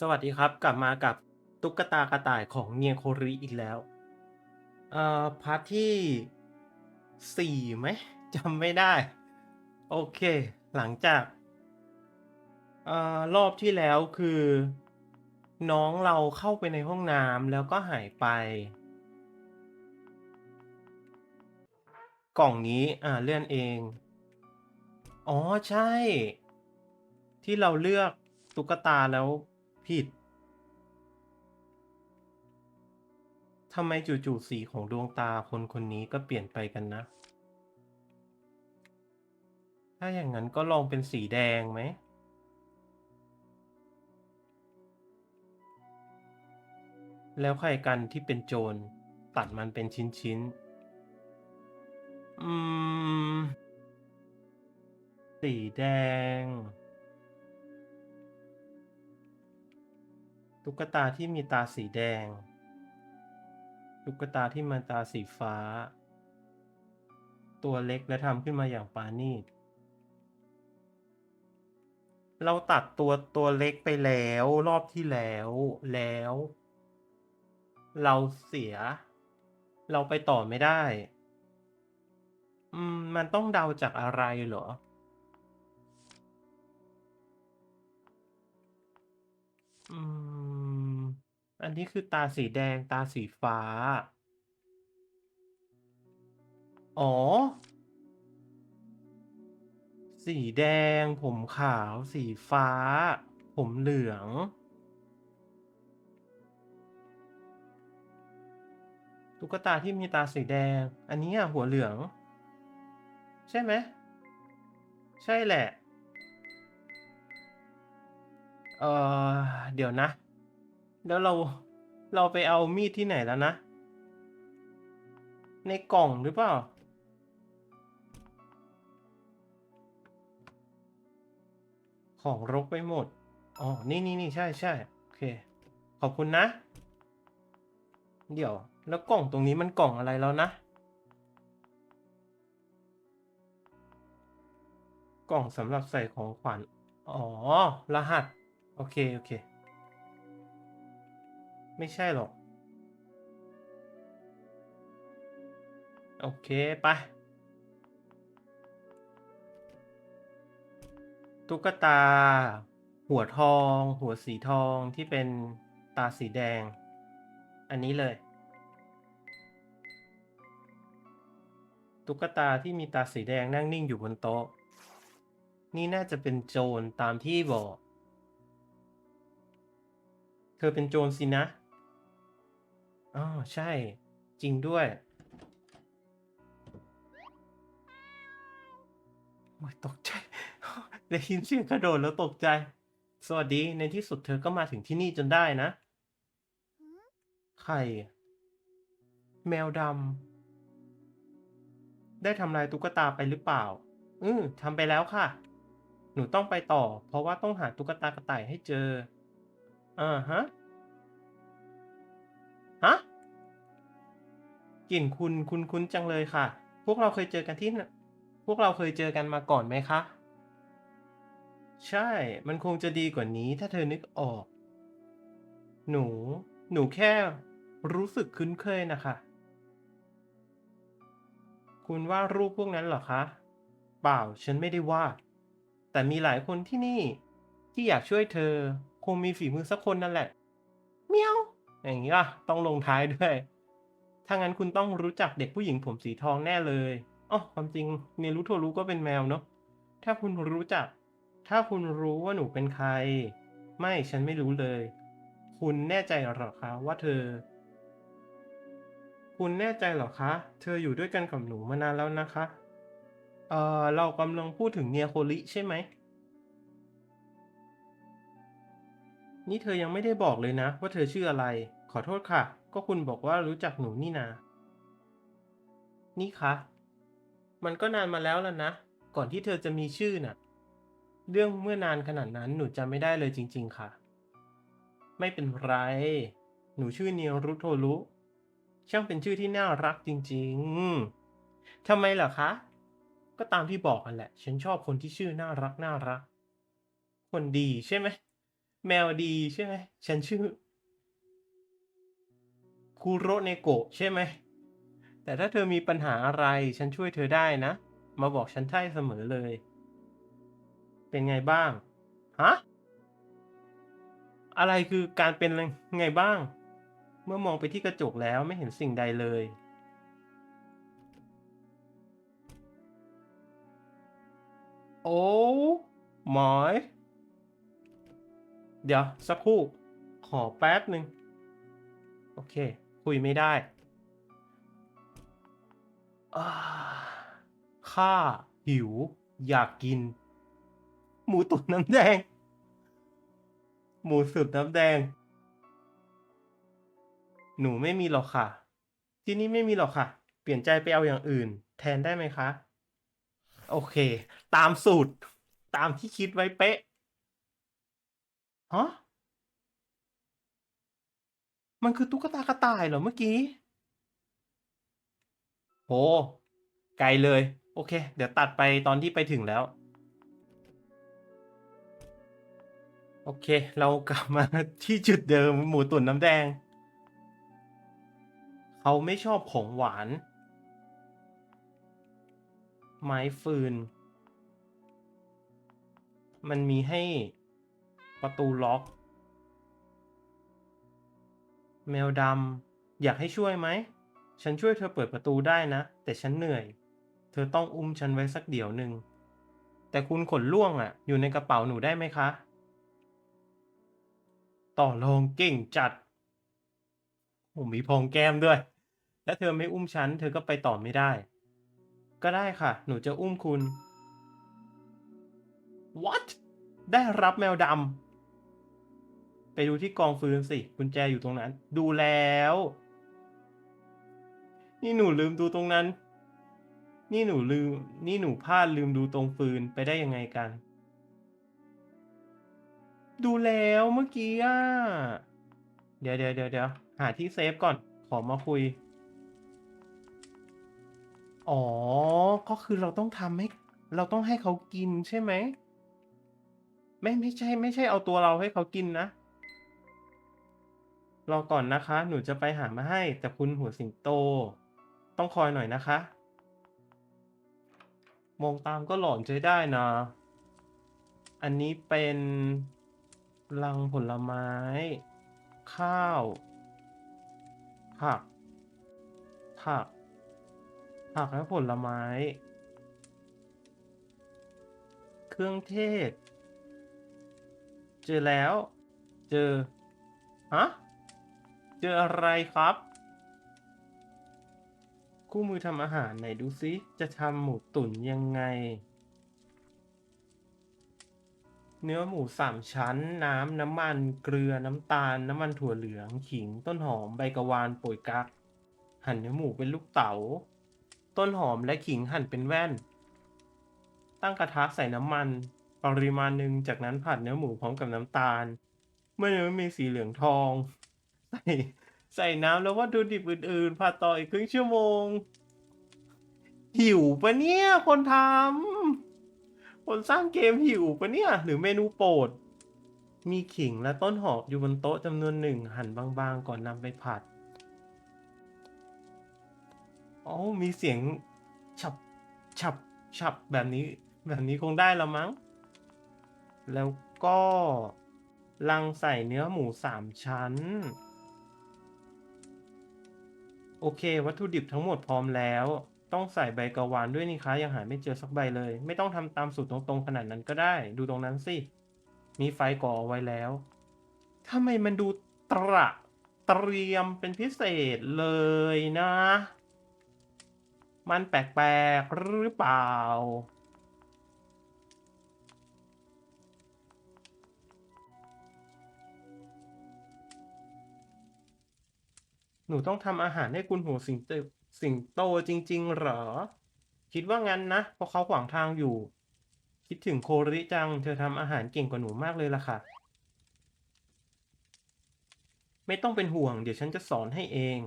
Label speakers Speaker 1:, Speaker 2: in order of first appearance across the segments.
Speaker 1: สวัสดีครับ กลับมากับตุ๊กตากระต่ายของเนียโคริอีกแล้ว เอ่อพาร์ทที่สี่ไหมจำไม่ได้ โอเค หลังจากเอ่อรอบที่แล้วคือ น้องเราเข้าไปในห้องน้ำแล้วก็หายไป กล่องนี้อ่าเลื่อนเอง อ๋อใช่ ที่เราเลือกตุ๊กตาแล้ว ผิดทำไมจู่ๆสีของดวงตาคนคนนี้ก็เปลี่ยนไปกันนะ ถ้าอย่างนั้นก็ลองเป็นสีแดงไหม แล้วใครกันที่เป็นโจรตัดมันเป็นชิ้นๆ อืม สีแดง ตุ๊กตาที่มีตาสีแดง ตุ๊กตาที่มันตาสีฟ้า ตัวเล็กและทำขึ้นมาอย่างปาณีตเราตัดตัวตัวเล็กไปแล้วรอบที่แล้วแล้ว เราเสีย เราไปต่อไม่ได้ อืม มันต้องเดาจากอะไรเหรอ อืม อันนี้คือตาสีแดงตาสีฟ้า อ๋อ สีแดง ผมขาว สีฟ้า ผมเหลือง ตุ๊กตาที่มีตาสีแดง อันนี้อะหัวเหลือง ใช่ไหม ใช่แหละ เออเดี๋ยวนะ แล้วเราเราไปเอามีดที่ไหนแล้วนะ ในกล่องหรือเปล่า ของรกไปหมด อ๋อ นี่นี่นี่ใช่ใช่โอเค ขอบคุณนะ เดี๋ยว แล้วกล่องตรงนี้มันกล่องอะไรแล้วนะ กล่องสำหรับใส่ของขวัญ อ๋อ รหัส โอเค โอเค ไม่ใช่หรอก โอเค ไป ตุ๊กตา หัวทอง หัวสีทองที่เป็นตาสีแดง อันนี้เลย ตุ๊กตาที่มีตาสีแดงนั่งนิ่งอยู่บนโต๊ะ นี่น่าจะเป็นโจรตามที่บอก เธอเป็นโจรสินะ อ๋อใช่ จริงด้วยโอ้ยตกใจ ได้ยินเสียงกระโดดแล้วตกใจ สวัสดีในที่สุดเธอก็มาถึงที่นี่จนได้นะใครแมวดำได้ทำลายตุ๊กตาไปหรือเปล่า อืมทำไปแล้วค่ะ หนูต้องไปต่อ เพราะว่าต้องหาตุ๊กตากระต่ายให้เจออ่าฮะ กลิ่นคุณคุณคุ้นจังเลยค่ะ พวกเราเคยเจอกันที่ พวกเราเคยเจอกันมาก่อนไหมคะ ใช่ มันคงจะดีกว่านี้ถ้าเธอนึกออก หนู หนูแค่รู้สึกคุ้นเคยนะคะ คุณวาดรูปพวกนั้นเหรอคะ เปล่า ฉันไม่ได้วาด แต่มีหลายคนที่นี่ ที่อยากช่วยเธอ คงมีฝีมือสักคนนั่นแหละ เมียว อย่างนี้ล่ะ ต้องลงท้ายด้วย ถ้างั้นคุณต้องรู้จักเด็กผู้หญิงผมสีทองแน่เลยอ๋อความจริงเมรุโทรุก็เป็นแมวเนาะ ถ้าคุณรู้จัก ถ้าคุณรู้ว่าหนูเป็นใคร ไม่ฉันไม่รู้เลย คุณแน่ใจหรอคะว่าเธอ คุณแน่ใจหรอคะ เธออยู่ด้วยกันกับหนูมานานแล้วนะคะ เอ่อ เรากำลังพูดถึงเนียโคริใช่ไหม นี่เธอยังไม่ได้บอกเลยนะ ว่าเธอชื่ออะไร ขอโทษค่ะ ก็คุณบอกว่ารู้จักหนูนี่นา นี่คะ มันก็นานมาแล้วล่ะนะ ก่อนที่เธอจะมีชื่อน่ะ เรื่องเมื่อนานขนาดนั้นหนูจำไม่ได้เลยจริง ๆ ค่ะ ไม่เป็นไร หนูชื่อเนียรุโทรุ ช่างเป็นชื่อที่น่ารักจริง ๆ ทำไมเหรอคะ ก็ตามที่บอกกันแหละ ฉันชอบคนที่ชื่อน่ารักน่ารัก คนดีใช่ไหม แมวดีใช่ไหม ฉันชื่อ คูโรเนโกะใช่ไหม แต่ถ้าเธอมีปัญหาอะไรฉันช่วยเธอได้นะ มาบอกฉันได้เสมอเลย เป็นไงบ้าง ฮะ อะไรคือการเป็นไงบ้าง เมื่อมองไปที่กระจกแล้วไม่เห็นสิ่งใดเลย โอ้หมอย เดี๋ยว สักครู่ ขอแป๊บหนึ่งโอเค คุยไม่ได้ข้าหิว อยากกิน หมูตุ๋นน้ำแดง หมูสุดน้ำแดง หนูไม่มีหรอกค่ะ ที่นี่ไม่มีหรอกค่ะ เปลี่ยนใจไปเอาอย่างอื่น แทนได้ไหมคะ โอเค ตามสูตร ตามที่คิดไว้เป๊ะฮะ มันคือตุ๊กตากระต่ายเหรอเมื่อกี้ โห ไกลเลย โอเค เดี๋ยวตัดไปตอนที่ไปถึงแล้ว โอเค เรากลับมาที่จุดเดิมหมูตุ๋นน้ำแดง เขาไม่ชอบของหวาน ไม้ฟืน มันมีให้ประตูล็อก แมวดำอยากให้ช่วยไหม ฉันช่วยเธอเปิดประตูได้นะ แต่ฉันเหนื่อย เธอต้องอุ้มฉันไว้สักเดี๋ยวหนึ่ง แต่คุณขนล่วงอะ่ะ อยู่ในกระเป๋าหนูได้ไหมคะ ต่อรองเก่งจัดผมมีพองแก้มด้วย และเธอไม่อุ้มฉัน เธอก็ไปต่อไม่ได้ ก็ได้ค่ะ หนูจะอุ้มคุณ what ได้รับแมวดำ ไปดูที่กองฟืนสิกุญแจอยู่ตรงนั้น ดูแล้ว นี่หนูลืมดูตรงนั้น นี่หนูลืม นี่หนูพลาดลืมดูตรงฟืนไปได้ยังไงกัน ดูแล้วเมื่อกี้อะเดี๋ยวเดี๋ยวเดี๋ยวเดี๋ยวหาที่เซฟก่อน ขอมาคุย อ๋อ ก็คือเราต้องทำให้ เราต้องให้เขากินใช่ไหม ไม่ไม่ใช่ ไม่ใช่เอาตัวเราให้เขากินนะ รอก่อนนะคะ หนูจะไปหามาให้ แต่คุณหัวสิงโต ต้องคอยหน่อยนะคะ มองตามก็หลอนใจได้นะ อันนี้เป็นลังผลไม้ ข้าว ผัก ผัก ผักและผลไม้ เครื่องเทศ เจอแล้ว เจอ ฮะ เจออะไรครับ คู่มือทำอาหารไหนดูซิจะทำหมูตุ๋นยังไง เนื้อหมูสามชั้น น้ำน้ำมัน เกลือน้ำตาล น้ำมันถั่วเหลือง ขิง ต้นหอม ใบกะวานป่ยกั๊กหั่นเนื้อหมูเป็นลูกเต๋า ต้นหอมและขิงหั่นเป็นแว่น ตั้งกระทะใส่น้ำมัน ปริมาณหนึ่งจากนั้นผัดเนื้อหมูพร้อมกับน้ำตาล เมื่อเนื้อมีสีเหลืองทอง ใส่ใส่น้ำแล้ววัตถุดิบอื่นๆผัดต่ออีกครึ่งชั่วโมง หิวปะเนี่ยคนทำคนสร้างเกมหิวปะเนี่ย หรือเมนูโปรด มีขิงและต้นหอมอยู่บนโต๊ะจำนวนหนึ่งหั่นบางๆ ก่อนนำไปผัดอ๋อมีเสียงฉับฉับฉับแบบนี้ แบบนี้คงได้แล้วมั้ง แล้วก็ลังใส่เนื้อหมูสามชั้น โอเค วัตถุดิบทั้งหมดพร้อมแล้ว ต้องใส่ใบกะวานด้วยนี่คะยังหาไม่เจอสักใบเลย ไม่ต้องทำตามสูตรตรงๆขนาดนั้นก็ได้ ดูตรงนั้นสิมีไฟก่ออไว้แล้วทำไมมันดูตระเตรียมเป็นพิเศษเลยนะ มันแปลกๆหรือเปล่า หนูต้องทำอาหารให้คุณหัวสิงโตสิงโตจริง ๆ เหรอ คิดว่างั้นนะ เพราะเขาขวางทางอยู่ คิดถึงโคริจัง เธอทำอาหารเก่งกว่าหนูมากเลยล่ะค่ะ ไม่ต้องเป็นห่วง เดี๋ยวฉันจะสอนให้เอง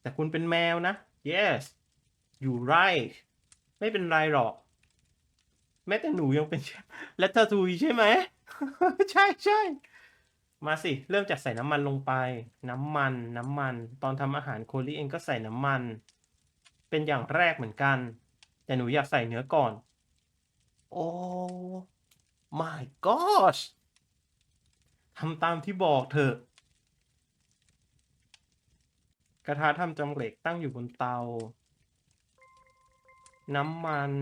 Speaker 1: แต่คุณเป็นแมวนะ yes you right ไม่เป็นไรหรอก แม้แต่หนูยังเป็นและทาทุยใช่ไหม ใช่ใช่ มาสิ เริ่มจากใส่น้ำมันลงไป น้ำมัน น้ำมัน ตอนทำอาหารโคลี่เองก็ใส่น้ำมัน เป็นอย่างแรกเหมือนกัน แต่หนูอยากใส่เนื้อก่อน โอ้ my gosh ทำตามที่บอกเถอะ กระทะทำจากเหล็กตั้งอยู่บนเตา น้ำมัน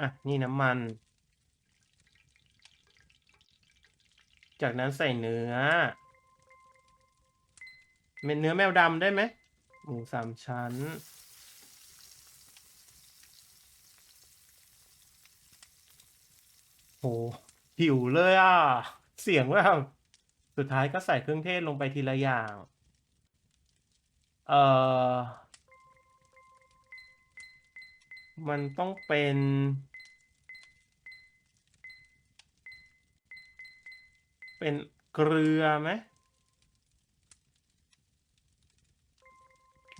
Speaker 1: อะ นี่น้ำมัน จากนั้นใส่เนื้อเป็นเนื้อแมวดำได้ไหมหมูสามชั้น โหหิวเลยอะ เสียงแบบสุดท้ายก็ใส่เครื่องเทศลงไปทีละอย่าง เอ่อ มันต้องเป็น เป็นเกลือไหม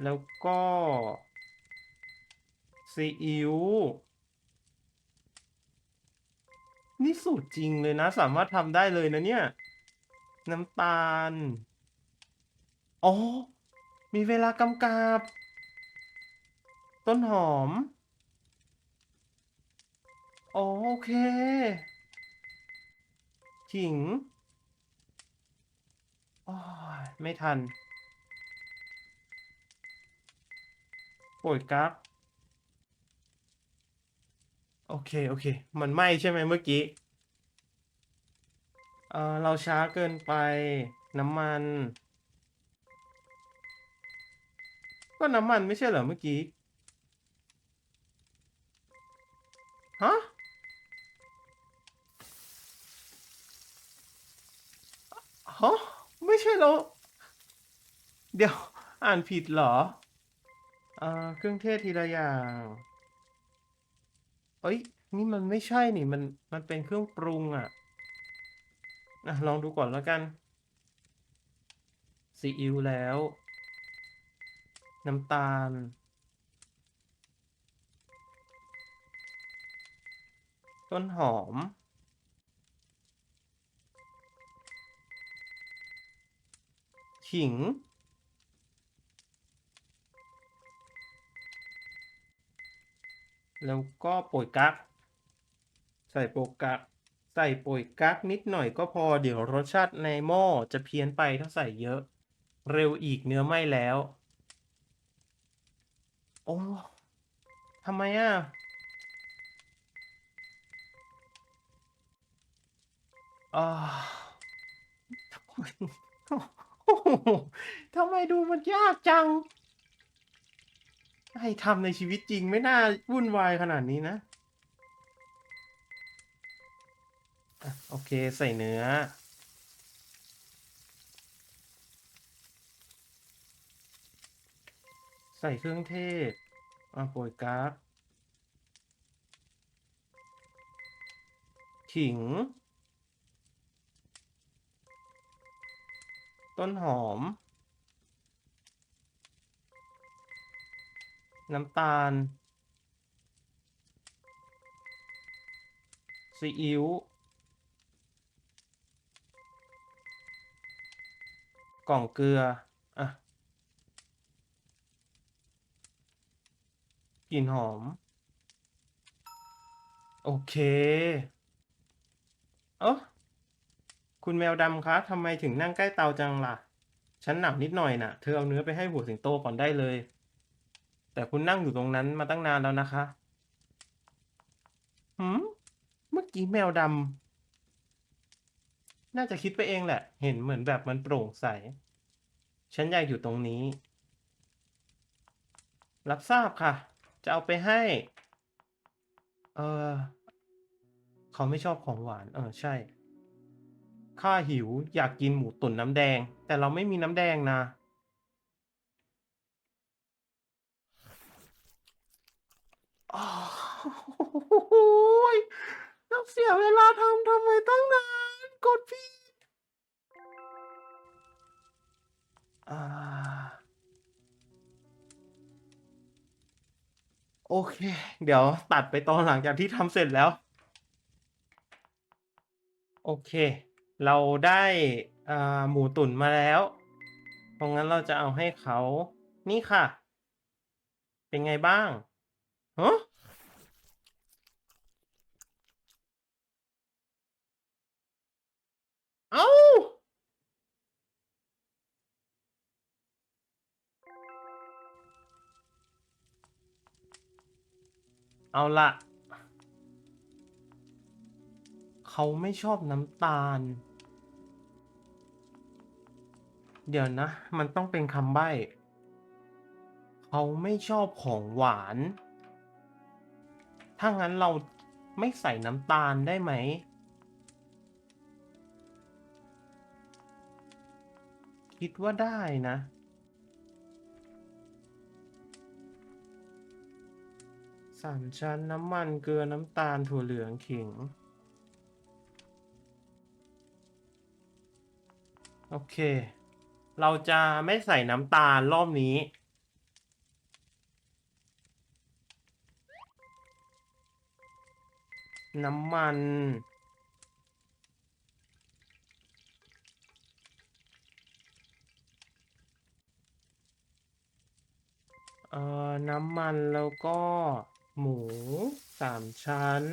Speaker 1: แล้วก็ซีอิ๊วนี่สูตรจริงเลยนะ สามารถทำได้เลยนะเนี่ย น้ำตาล อ๋อ มีเวลากำกับ ต้นหอม อ๋อ โอเคขิง ไม่ทันโป่ยกั๊กโอเค โอเค มันไหมใช่ไหมเมื่อกี้ เออเราช้าเกินไปน้ำมัน ก็น้ำมันไม่ใช่เหรอเมื่อกี้ ฮะฮะ ไม่ใช่แล้ว เดี๋ยวอ่านผิดเหรอเอ่อเครื่องเทศทีละอย่างเอ้ย นี่มันไม่ใช่นี่มันมันเป็นเครื่องปรุงอะอะลองดูก่อนแล้วกันซีอิ๊วแล้ว น้ำตาล ต้นหอม ขิง แล้วก็โป่ยกัก ใส่โป่ยกัก ใส่โป่ยกักนิดหน่อยก็พอเดี๋ยวรสชาติในหม้อจะเพี้ยนไปถ้าใส่เยอะ เร็วอีกเนื้อไหม้แล้ว โอ้ทำไมอะอ่า ทำไมดูมันยากจัง ให้ทำในชีวิตจริงไม่น่าวุ่นวายขนาดนี้นะอะโอเคใส่เนื้อ ใส่เครื่องเทศอะโปรยกั๊กขิง ต้นหอม น้ำตาล ซีอิ๊ว กล่องเกลือ อะ กลิ่นหอม โอเค เอ้อ คุณแมวดำคะทำไมถึงนั่งใกล้เตาจังล่ะ ฉันหนาวนิดหน่อยน่ะ เธอเอาเนื้อไปให้หัวสิงโตก่อนได้เลย แต่คุณนั่งอยู่ตรงนั้นมาตั้งนานแล้วนะคะ หืม เมื่อกี้แมวดำ น่าจะคิดไปเองแหละ เห็นเหมือนแบบมันโปร่งใส ฉันอยากอยู่ตรงนี้ รับทราบค่ะ จะเอาไปให้ เออ เขาไม่ชอบของหวาน เออ ใช่ ข้าหิวอยากกินหมูตุ๋นน้ำแดง แต่เราไม่มีน้ำแดงนะอ้าวต้องเสียเวลาทำทำไมตั้งนาน กดผิดอ่าโอเค เดี๋ยวตัดไปตอนหลังจากที่ทำเสร็จแล้ว โอเค เราได้หมูตุ๋นมาแล้วเพราะงั้นเราจะเอาให้เขา นี่ค่ะ เป็นไงบ้างฮะเอ้าเอาละ เขาไม่ชอบน้ำตาล เดี๋ยวนะ มันต้องเป็นคำใบ้ เขาไม่ชอบของหวาน ถ้างั้นเราไม่ใส่น้ำตาลได้ไหม คิดว่าได้นะสามชั้นน้ำมันเกลือน้ำตาลถั่วเหลืองขิง โอเค เราจะไม่ใส่น้ำตาลรอบนี้ น้ำมัน เอ่อ น้ำมันแล้วก็หมูสามชั้น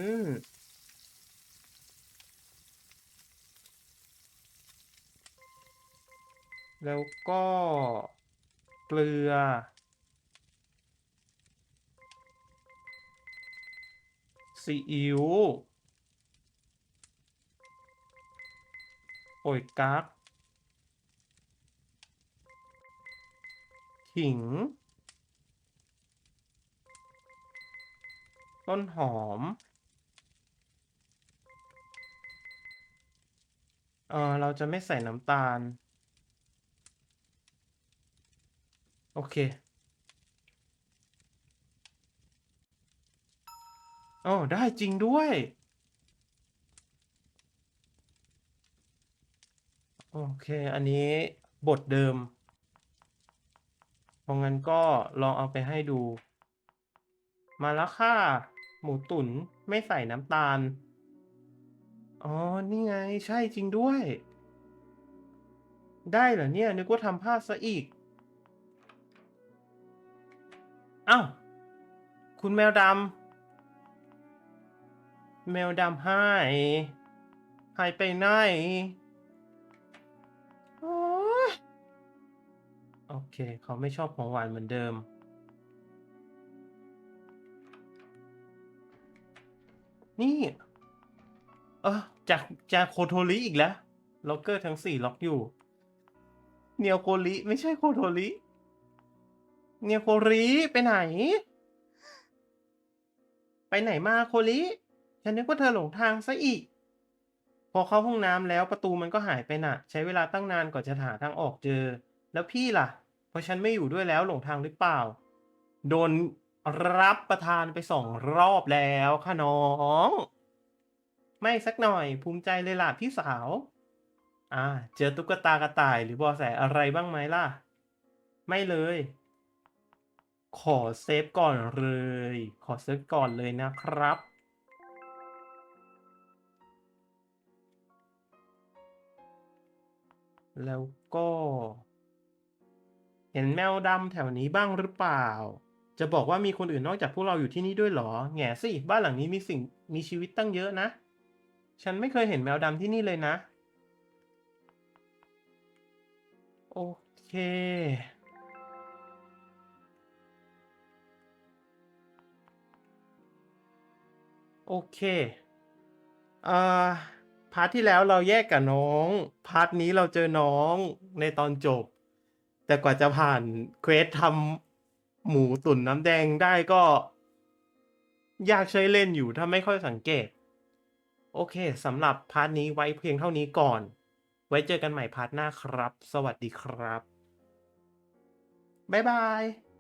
Speaker 1: แล้วก็เกลือ ซีอิ๊วโป่ยกั๊กขิง ต้นหอม เออเราจะไม่ใส่น้ำตาล โอเคอ๋อได้จริงด้วย โอเค อันนี้บทเดิม เพราะงั้นก็ลองเอาไปให้ดู มาแล้วค่ะ หมูตุ๋นไม่ใส่น้ำตาล อ๋อ นี่ไง ใช่จริงด้วย ได้เหรอเนี่ย นึกว่าทำพลาดซะอีก อ้าวคุณแมวดำแมวดำหายหายไปไหนโอ๊ยโอเค เขาไม่ชอบของหวานเหมือนเดิม นี่ เออจากจากโคโทริอีกแล้ว ล็อกเกอร์ทั้งสี่ล็อกอยู่ เนียวโคริไม่ใช่โคโทริ เนียโคริไปไหน ไปไหนมาโคริฉันนึกว่าเธอหลงทางซะอีก พอเข้าห้องน้ำแล้วประตูมันก็หายไปน่ะ ใช้เวลาตั้งนานกว่าจะหาทางออกเจอ แล้วพี่ล่ะพราะฉันไม่อยู่ด้วยแล้วหลงทางหรือเปล่า โดนรับประทานไปสองรอบแล้วค่ะน้อง ไม่สักหน่อยภูมิใจเลยล่ะพี่สาว อ่า เจอตุ๊กตากระต่ายหรือเบอแสอะไรบ้างไหมล่ะ ไม่เลย ขอเซฟก่อนเลย ขอเซฟก่อนเลยนะครับ แล้วก็ เห็นแมวดำแถวนี้บ้างหรือเปล่า จะบอกว่ามีคนอื่นนอกจากพวกเราอยู่ที่นี่ด้วยหรอ แง่สิ บ้านหลังนี้มีสิ่งมีชีวิตตั้งเยอะนะ ฉันไม่เคยเห็นแมวดำที่นี่เลยนะ โอเค โอเคอ่าพาร์ทที่แล้วเราแยกกับน้อง พาร์ทนี้เราเจอน้องในตอนจบ แต่กว่าจะผ่านเควสทำหมูตุ๋นน้ำแดงได้ก็ ยากใช้เล่นอยู่ถ้าไม่ค่อยสังเกต โอเคสำหรับพาร์ทนี้ไว้เพียงเท่านี้ก่อน ไว้เจอกันใหม่พาร์ทหน้าครับ สวัสดีครับ บ๊ายบาย